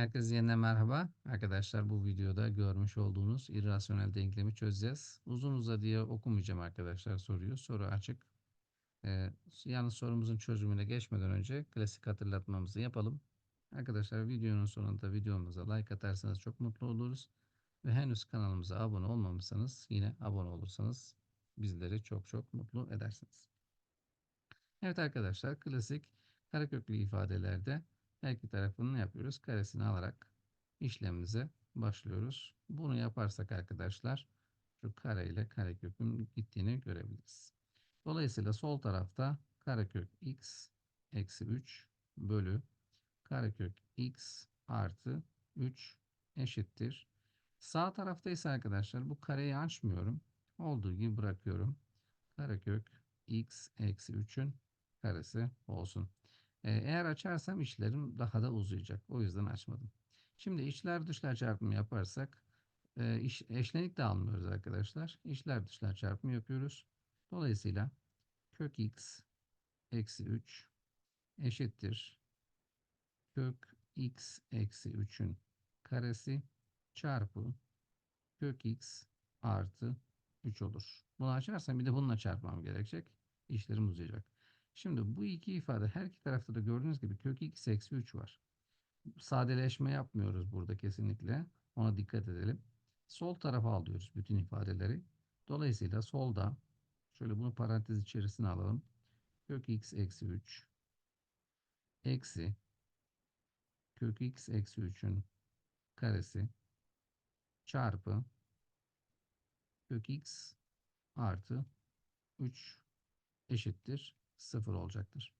Herkese yeniden merhaba. Arkadaşlar bu videoda görmüş olduğunuz irrasyonel denklemi çözeceğiz. Uzun uzadıya okumayacağım arkadaşlar soruyu. Soru açık. Ee, yalnız sorumuzun çözümüne geçmeden önce klasik hatırlatmamızı yapalım. Arkadaşlar videonun sonunda videomuza like atarsanız çok mutlu oluruz. Ve henüz kanalımıza abone olmamışsanız yine abone olursanız bizleri çok çok mutlu edersiniz. Evet arkadaşlar klasik kareköklü ifadelerde her iki tarafını yapıyoruz? Karesini alarak işlemimize başlıyoruz. Bunu yaparsak arkadaşlar şu kare ile karekökün gittiğini görebiliriz. Dolayısıyla sol tarafta karekök x eksi 3 bölü karekök x artı 3 eşittir. Sağ tarafta ise arkadaşlar bu kareyi açmıyorum. Olduğu gibi bırakıyorum. Karekök x eksi 3'ün karesi olsun. Eğer açarsam işlerim daha da uzayacak. O yüzden açmadım. Şimdi içler dışlar çarpımı yaparsak iş, eşlenik de almıyoruz arkadaşlar. İçler dışlar çarpımı yapıyoruz. Dolayısıyla kök x eksi 3 eşittir kök x eksi 3'ün karesi çarpı kök x artı 3 olur. Bunu açarsam bir de bununla çarpmam gerekecek. İşlerim uzayacak. Şimdi bu iki ifade her iki tarafta da gördüğünüz gibi kök x eksi 3 var. Sadeleşme yapmıyoruz burada kesinlikle. Ona dikkat edelim. Sol tarafa alıyoruz bütün ifadeleri. Dolayısıyla solda şöyle bunu parantez içerisine alalım. Kök x eksi 3 eksi kök x eksi 3'ün karesi çarpı kök x artı 3 eşittir 0 olacaktır.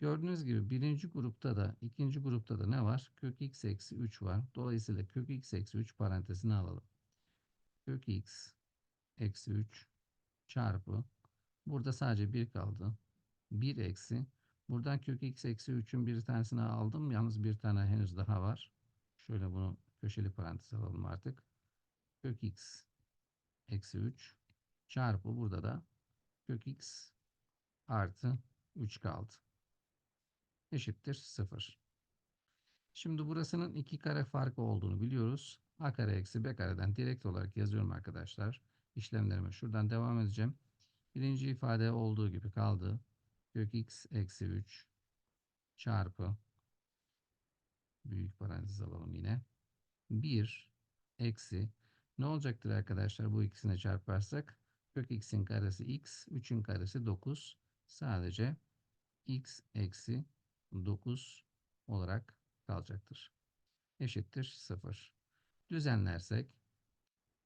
Gördüğünüz gibi birinci grupta da ikinci grupta da ne var? Kök x eksi 3 var. Dolayısıyla kök x eksi 3 parantezine alalım. Kök x eksi 3 çarpı burada sadece 1 kaldı. 1 eksi buradan kök x eksi 3'ün bir tanesini aldım. Yalnız bir tane henüz daha var. Şöyle bunu köşeli parantez alalım artık. Kök x eksi 3 çarpı burada da kök x artı 3 kaldı. Eşittir 0. Şimdi burasının iki kare farkı olduğunu biliyoruz. A kare eksi B kareden direkt olarak yazıyorum arkadaşlar. İşlemlerime şuradan devam edeceğim. Birinci ifade olduğu gibi kaldı. Kök x eksi 3 çarpı büyük parantez alalım yine. 1 eksi ne olacaktır arkadaşlar bu ikisine çarparsak? Kök x'in karesi x, 3'ün karesi 9 sadece x eksi 9 olarak kalacaktır. Eşittir 0. Düzenlersek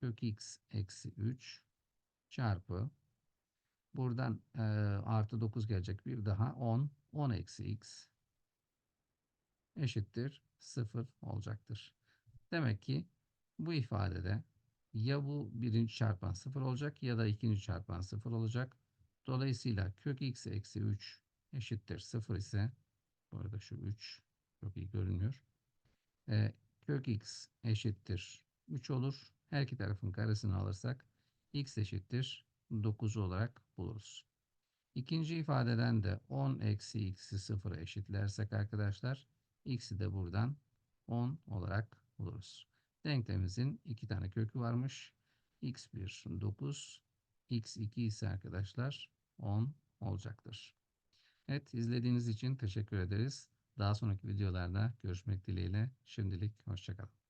kök x eksi 3 çarpı buradan e, artı 9 gelecek bir daha 10 10 eksi x eşittir 0 olacaktır. Demek ki bu ifadede ya bu birinci çarpan 0 olacak ya da ikinci çarpan 0 olacak. Dolayısıyla kök x eksi 3 eşittir 0 ise bu arada şu 3 çok iyi görünmüyor. E, kök x eşittir 3 olur. Her iki tarafın karesini alırsak x eşittir 9 olarak buluruz. İkinci ifadeden de 10 eksi x'i 0'a eşitlersek arkadaşlar x'i de buradan 10 olarak buluruz. Denklemimizin iki tane kökü varmış. x1 9, x2 ise arkadaşlar 10 olacaktır. Evet izlediğiniz için teşekkür ederiz. Daha sonraki videolarda görüşmek dileğiyle. Şimdilik hoşçakalın.